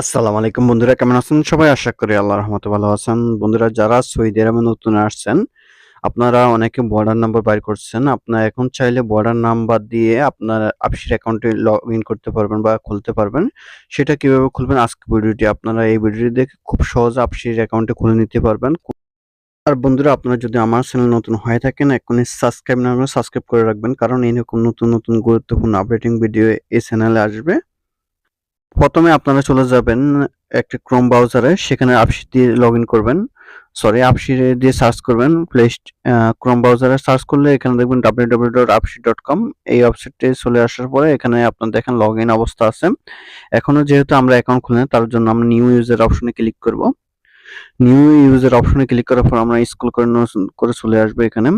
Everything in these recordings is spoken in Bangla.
আসসালামু আলাইকুম বন্ধুরা, কেমন আছেন সবাই? আশা করি আল্লাহ রহমতে ভালো আছেন। বন্ধুরা, যারা সৌদি আরবে নতুন আসছেন, আপনারা অনেকে বর্ডার নাম্বার বাইর করছেন। আপনারা এখন চাইলে বর্ডার নাম্বার দিয়ে আপনার আপিসের অ্যাকাউন্টে লগ ইন করতে পারবেন বা খুলতে পারবেন। সেটা কীভাবে খুলবেন? আজকে ভিডিওটি আপনারা এই ভিডিওটি দেখে খুব সহজে আপিসের অ্যাকাউন্টে খুলে নিতে পারবেন। আর বন্ধুরা, আপনারা যদি আমার চ্যানেল নতুন হয়ে থাকেন, এখনই সাবস্ক্রাইব না সাবস্ক্রাইব করে রাখবেন। কারণ এইরকম নতুন নতুন গুরুত্বপূর্ণ আপডেটিং ভিডিও এই চ্যানেলে আসবে। প্রথমে আপনারা চলে যাবেন একটা ক্রোম ব্রাউজারে সেখানে আপসি দিয়ে লগ করবেন। সরি আপসি দিয়ে সার্চ করবেন। প্লে ক্রোম ব্রাউজারে সার্চ করলে এখানে দেখবেন ডাব্লিউ এই ওয়েবসাইটে চলে আসার পরে এখানে আপনার দেখেন লগ অবস্থা আছে। এখনও যেহেতু আমরা অ্যাকাউন্ট খুলে তার জন্য আমরা নিউ ইউজার অপশনে ক্লিক করব। নিউ ইউজার অপশনে ক্লিক করার পর আমরা স্কুল করে করে চলে আসব এখানে।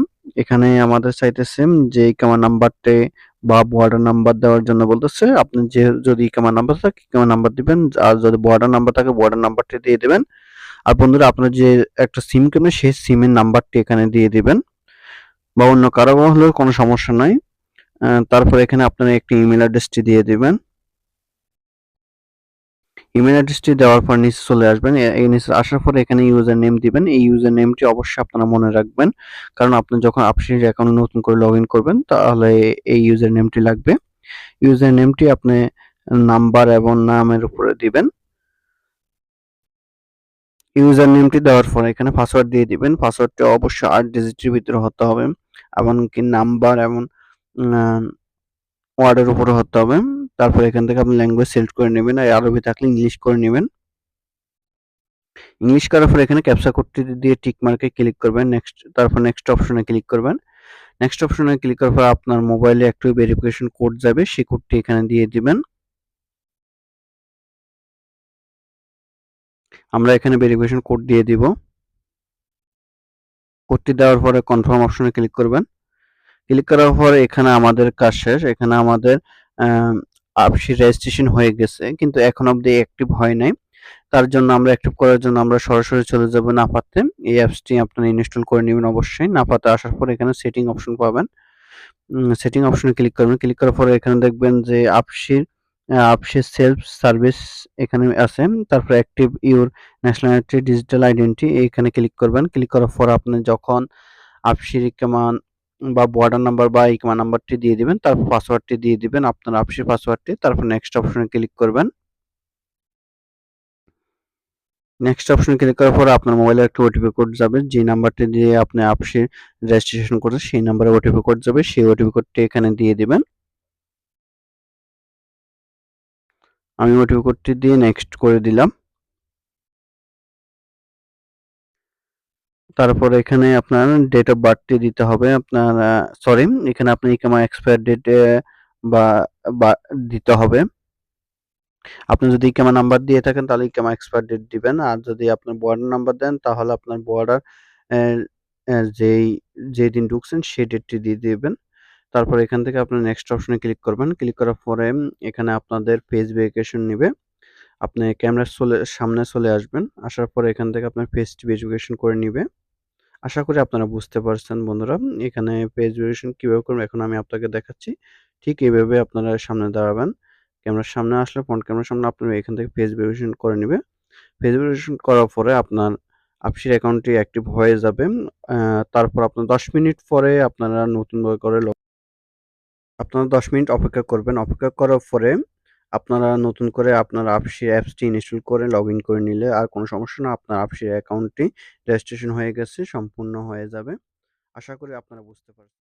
এখানে আমাদের চাইতেছে যে কামার নাম্বারটি বা বর্ডার নাম্বার দেওয়ার জন্য বলতেছে, আপনি যে, যদি ইকামার নাম্বার থাকে ইকামার নাম্বার দিবেন, আর যদি বর্ডার নাম্বার থাকে বর্ডার নাম্বারটি দিয়ে দেবেন। আর বন্ধুরা, আপনার যে একটা সিম কিনবেন সেই সিমের নাম্বারটি এখানে দিয়ে দিবেন। বা অন্য কারও হলেও কোনো সমস্যা নাই। তারপর এখানে আপনার একটি ইমেল অ্যাড্রেসটি দিয়ে দিবেন। ইমেল অ্যাড্রেসটি দেওয়ার পর নিচে চলে আসবেন। এই নিচে আসার পরে এখানে ইউজার নেম দিবেন। এই ইউজার নেমটি অবশ্যই আপনারা মনে রাখবেন। কারণ আপনি যখন আপনি অ্যাকাউন্ট নতুন করে লগ করবেন, তাহলে এই ইউজার নেমটি লাগবে। ইউজার নেমটি আপনি নাম্বার এবং নামের উপরে দিবেন। ইউজার নেমটি দেওয়ার পর এখানে পাসওয়ার্ড দিয়ে দিবেন। পাসওয়ার্ডটি অবশ্যই আট ডিজিটের ভিতরে হতে হবে। এমনকি নাম্বার এবং ওয়ার্ডের উপরে হতে হবে। তারপর এখান থেকে আপনি ল্যাঙ্গুয়েজ সিলেক্ট করে নেবেন আর আরবি থাকলে ইংলিশ করে নেবেন। ইংলিশ করার পর এখানে ক্যাপচা কোডটি দিয়ে টিক মার্কে ক্লিক করবেন নেক্সট তারপর নেক্সট অপশনে ক্লিক করবেন। নেক্সট অপশনে ক্লিক করার পর আপনার মোবাইলে একটু ভেরিফিকেশন কোড যাবে, সেই কোডটি এখানে দিয়ে দিবেন। আমরা এখানে ভেরিফিকেশন কোড দিয়ে দিব। কোডটি দেওয়ার পরে কনফার্ম অপশনে ক্লিক করবেন। ক্লিক করার পর এখানে আমাদের কাজ শেষ। এখানে আমাদের আপসি রেজিস্ট্রেশন হয়ে গেছে, কিন্তু এখন অবধি অ্যাক্টিভ হয় নাই। তার জন্য আমরা অ্যাক্টিভ করার জন্য আমরা সরাসরি চলে যাব নাফাতে। এই অ্যাপসটি আপনারা ইনস্টল করে নেবেন অবশ্যই। নাফাতে আসার পর এখানে সেটিং অপশন পাবেন। সেটিং অপশনে ক্লিক করবেন। ক্লিক করার পরে এখানে দেখবেন যে আপসির আপসির সেলফ সার্ভিস এখানে আছে। তারপর active your nationality digital identity এখানে ক্লিক করবেন। ক্লিক করার পর আপনি যখন আপসির কেমন বা বর্ডার নাম্বার বা ইকমা নাম্বারটি দিয়ে দিবেন তারপর পাসওয়ার্ডটি দিয়ে দিবেন, আপনার আপসির পাসওয়ার্ডটি তারপর নেক্সট অপশনে ক্লিক করবেন। নেক্সট অপশনে ক্লিক করার পর আপনার মোবাইলে একটা ওটিপি কোড যাবে যে নাম্বারটি দিয়ে আপনি আপসির রেজিস্ট্রেশন করছেন, সেই নাম্বারে ওটিপি কোড যাবে, সেই ওটিপি কোডটি এখানে দিয়ে দিবেন। আমি ওটিপি কোডটি দিয়ে নেক্সট করে দিলাম। তারপর এখানে আপনার ডেট অফ বার্থটি দিতে হবে, আপনার সরি এখানে আপনি ইকামা এক্সপায়ার ডেট বা দিতে হবে। আপনি যদি ইকামা নাম্বার দিয়ে থাকেন তাহলে ইকামা এক্সপায়ার ডেট দিবেন, আর যদি আপনার বর্ডার নাম্বার দেন তাহলে আপনার বর্ডার যেই যেই দিন ঢুকছেন সেই ডেটটি দিয়ে দিবেন। তারপর এখান থেকে আপনি নেক্সট অপশনে ক্লিক করবেন ক্লিক করার পরে এখানে আপনাদের পেজ ভেরিফিকেশন নেবে। আপনি ক্যামেরার চলে, সামনে চলে আসবেন, আসার পরে এখান থেকে আপনার পেজটি ভেরিফিকেশন করে নিবে। আশা করি আপনারা বুঝতে পারছেন বন্ধুরা। এখানে পেজ ভেরিফিকেশন কীভাবে করবেন এখন আমি আপনাকে দেখাচ্ছি। ঠিক এইভাবে আপনারা সামনে দাঁড়াবেন। ক্যামেরার সামনে আসলে ফ্রন্ট ক্যামেরার সামনে আপনার এখান থেকে পেজ ভেরিফিকেশন করে নেবে পেজ ভেরিফিকেশন করার পরে আপনার আপসির অ্যাকাউন্টটি অ্যাক্টিভ হয়ে যাবে। তারপর আপনার দশ মিনিট পরে আপনারা নতুনভাবে করে আপনারা দশ মিনিট অপেক্ষা করবেন। অপেক্ষা করার পরে আপনারা নতুন করে আপনার আপসির অ্যাপসটি ইনস্টল করে লগ ইন করে নিলে আর কোনো সমস্যা না, আপনার আপসির অ্যাকাউন্টটি রেজিস্ট্রেশন হয়ে গেছে, সম্পূর্ণ হয়ে যাবে। আশা করি আপনারা বুঝতে পারছেন।